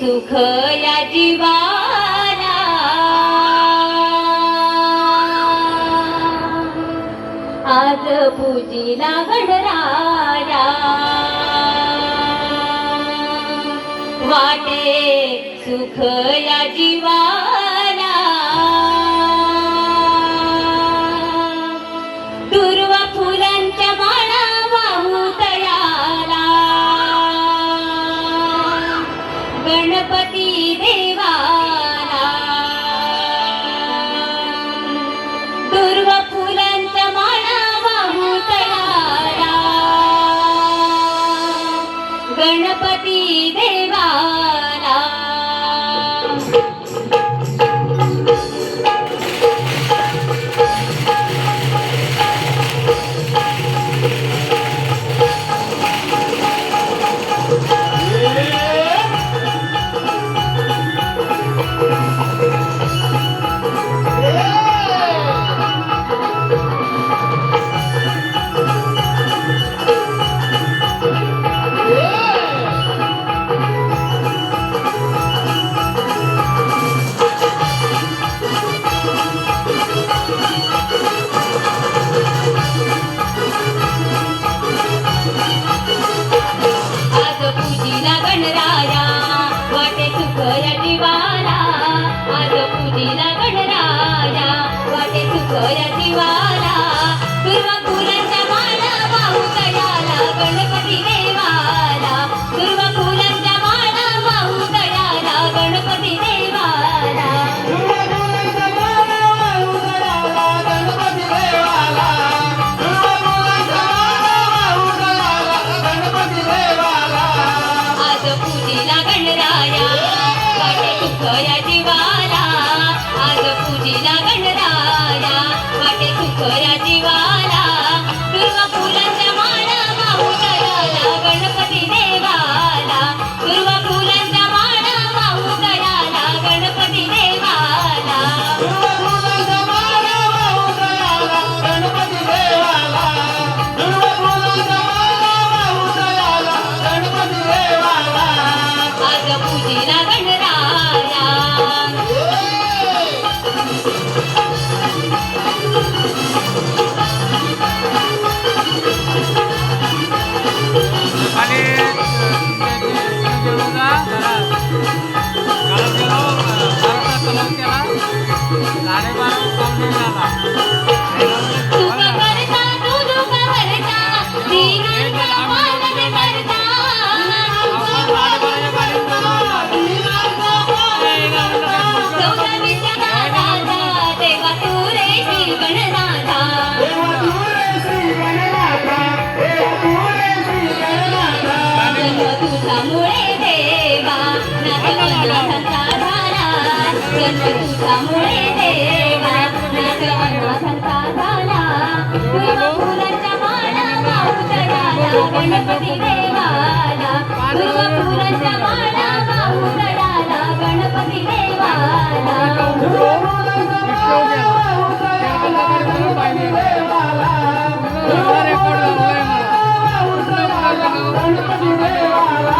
सुख या जीवाला. आज पूजीला गणराया. वाटे सुख या जीवा वाटे सुखरा जीवाला दुर्गा तुझ्यामुळे देवा सर्व संता झाला. तुला फुलांच्या माळा माऊत डाला गणपती देवाला. तुला फुलांच्या माळा माऊत डाला गणपती देवाला. गणपती देवाला.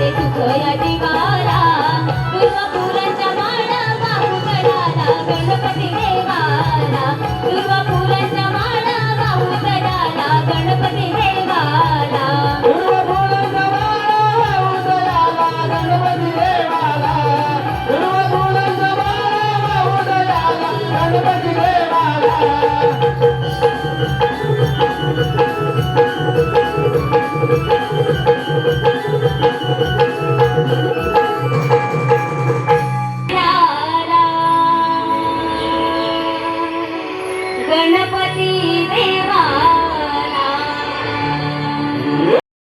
ते तुझं अधिकार